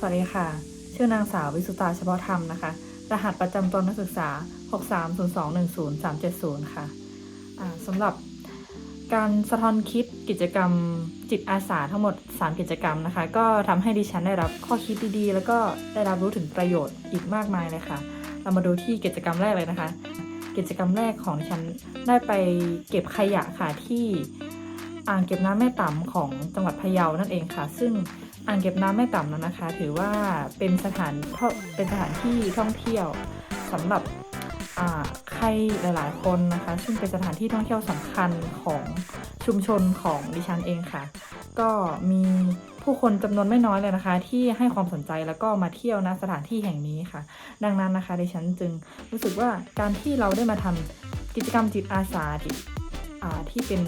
สวัสดีค่ะ ชื่อนางสาววิสุตาเฉพาะธรรมนะคะ รหัสประจำตัวนักศึกษา 630210370 ค่ะอ่าสำหรับการสะท้อนคิดกิจกรรมจิตอาสาทั้งหมด 3 กิจกรรมนะคะ ก็ทำให้ดิฉันได้รับข้อคิดดีๆ แล้วก็ได้รับรู้ถึงประโยชน์อีกมากมายเลยค่ะ เรามาดูที่กิจกรรมแรกเลยนะคะ กิจกรรมแรกของดิฉันได้ไปเก็บขยะค่ะที่อ่างเก็บน้ำแม่ต่ำของจังหวัดพะเยานั่นเองค่ะ ซึ่ง อ่างเก็บน้ำแม่ต่ำนั้นนะคะ ถือว่าเป็นสถานเป็นสถานที่ท่องเที่ยวสำหรับใครหลายๆ คนนะคะ ซึ่งเป็นสถานที่ท่องเที่ยวสำคัญของชุมชนของดิฉันเองค่ะ ก็มีผู้คนจำนวนไม่น้อยเลยนะคะ ที่ให้ความสนใจแล้วก็มาเที่ยวณสถานที่แห่งนี้ค่ะ ดังนั้นนะคะดิฉันจึงรู้สึกว่าการที่เราได้มาทำกิจกรรมจิตอาสาที่เป็น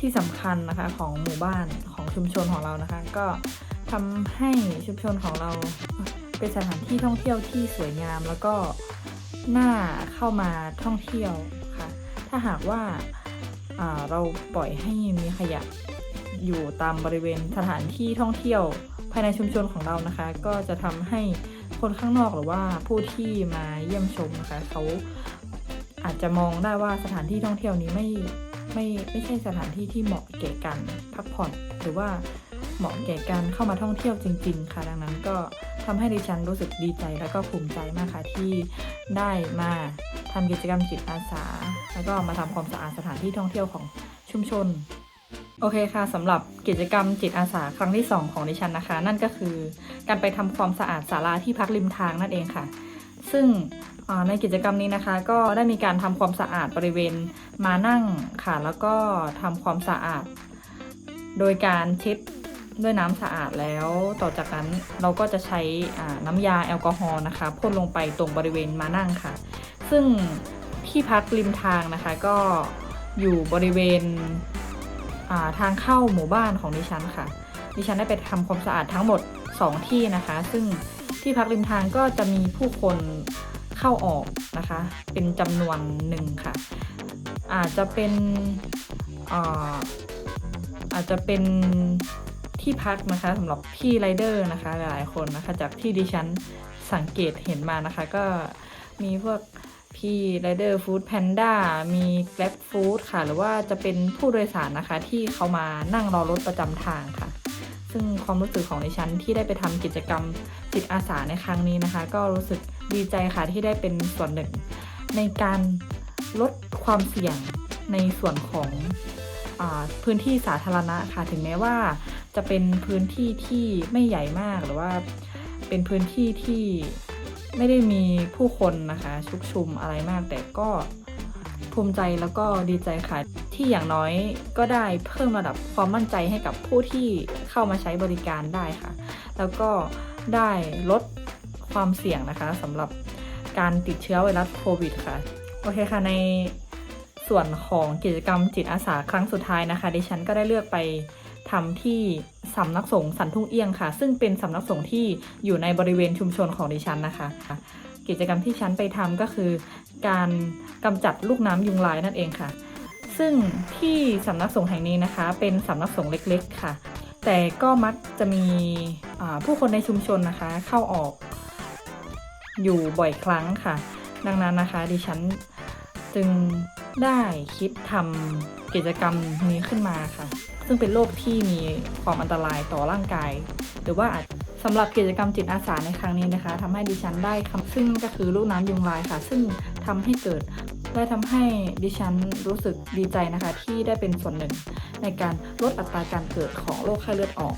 ที่สำคัญนะคะของหมู่บ้านของชุมชนของเรานะคะ ก็ทำให้ชุมชนของเราเป็นสถานที่ท่องเที่ยวที่สวยงาม แล้วก็น่าเข้ามาท่องเที่ยวค่ะ ถ้าหากว่าาเราปล่อยให้มีขยะอยู่ตามบริเวณสถานที่ท่องเที่ยวภายในชุมชนของเรานะคะ ก็จะทำให้คนข้างนอกหรือว่าผู้ที่มาเยี่ยมชมนะคะเขาอาจจะมองได้ว่าสถานที่ท่องเที่ยวนี้ไม่ ไม่ไม่ใช่สถานที่ที่เหมาะแก่การพักผ่อนหรือว่าเหมาะแก่การเข้ามาท่องเที่ยวจริง ๆ ค่ะ ดังนั้นก็ทำให้ดิฉันรู้สึกดีใจและก็ภูมิใจมากค่ะที่ได้มาทำกิจกรรมจิตอาสา แล้วก็มาทำความสะอาดสถานที่ท่องเที่ยวของชุมชน โอเคค่ะสำหรับกิจกรรมจิตอาสาครั้งที่ 2 ของดิฉันนะคะ นั่นก็คือ การไปทำความสะอาดศาลาที่พักริมทางนั่นเองค่ะ ซึ่ง ในกิจกรรมนี้นะคะ ก็ได้มีการทำความสะอาดบริเวณมานั่งค่ะ แล้วก็ทำความสะอาด โดยการเช็ดด้วยน้ำสะอาดแล้ว ต่อจากนั้นเราก็จะใช้น้ำยาแอลกอฮอล์นะคะพ่นลงไปตรงบริเวณมานั่งค่ะ ซึ่งที่พักริมทางนะคะก็อยู่บริเวณาทางเข้าหมู่บ้านของดิฉันค่ะ ดิฉันได้ไปทำความสะอาดทั้งหมด 2 ที่นะคะ ซึ่งที่พักริมทางก็จะมีผู้คน เข้าออกนะคะ เป็นจำนวนหนึ่งค่ะ อาจจะเป็นอาอาจจะเป็นที่พักนะคะสำหรับพี่ไรเดอร์นะคะ หลายๆคนนะคะ จากที่ดิฉันสังเกตเห็นมานะคะ ก็มีพวกพี่ไรเดอร์ฟู้ดแพนด้ามีแก b บฟู้ดค่ะ หรือว่าจะเป็นผู้โดยสารนะคะ ที่เขามานั่งรอรถประจำทางค่ะ ซึ่งความรู้สึกของดิฉันที่ได้ไปทำกิจกรรมจิตอาสาในครั้งนี้นะคะ ก็รู้สึก ดีใจค่ะที่ได้เป็นส่วนหนึ่ง ในการลดความเสี่ยงในส่วนของอพื้นที่สาธารณะค่ะถึงแม้ว่า จะเป็นพื้นที่ที่ไม่ใหญ่มากหรือว่าเป็นพื้นที่ที่ไม่ได้มีผู้คนนะคะชุกชุมอะไรมาก แต่ก็ภูมิใจแล้วก็ดีใจค่ะที่อย่างน้อยก็ได้เพิ่มระดับความมั่นใจให้กับผู้ที่เข้ามาใช้บริการได้ค่ะ แล้วก็ได้ลด ความเสี่ยงนะคะสำหรับการติดเชื้อไวรัสโควิดค่ะ โอเคค่ะในส่วนของกิจกรรมจิตอาสาครั้งสุดท้ายนะคะ ดิฉันก็ได้เลือกไปทำที่สำนักสงฆ์สันทุ่งเอียงค่ะ ซึ่งเป็นสำนักสงฆ์ที่อยู่ในบริเวณชุมชนของดิฉันนะคะ กิจกรรมที่ฉันไปทำก็คือ การกำจัดลูกน้ำยุงลายนั่นเองค่ะ ซึ่งที่สำนักสงฆ์แห่งนี้นะคะ เป็นสำนักสงฆ์เล็ก ๆ ค่ะ แต่ก็มักจะมีผู้คนในชุมชนนะคะ เข้าออก อยู่บ่อยครั้งค่ะ ดังนั้นนะคะดิฉันจึงได้คิดทำกิจกรรมนี้ขึ้นมาค่ะ ซึ่งเป็นโรคที่มีความอันตรายต่อร่างกาย หรือว่าอาจสำหรับกิจกรรมจิตอาสาในครั้งนี้นะคะทำให้ดิฉันได้คำซึ่งก็คือลูกน้ำยุงลายค่ะ ซึ่งทำให้เกิดได้ทำให้ดิฉันรู้สึกดีใจนะคะ ที่ได้เป็นส่วนหนึ่งในการลดอัตราการเกิดของโรคไข้เลือดออก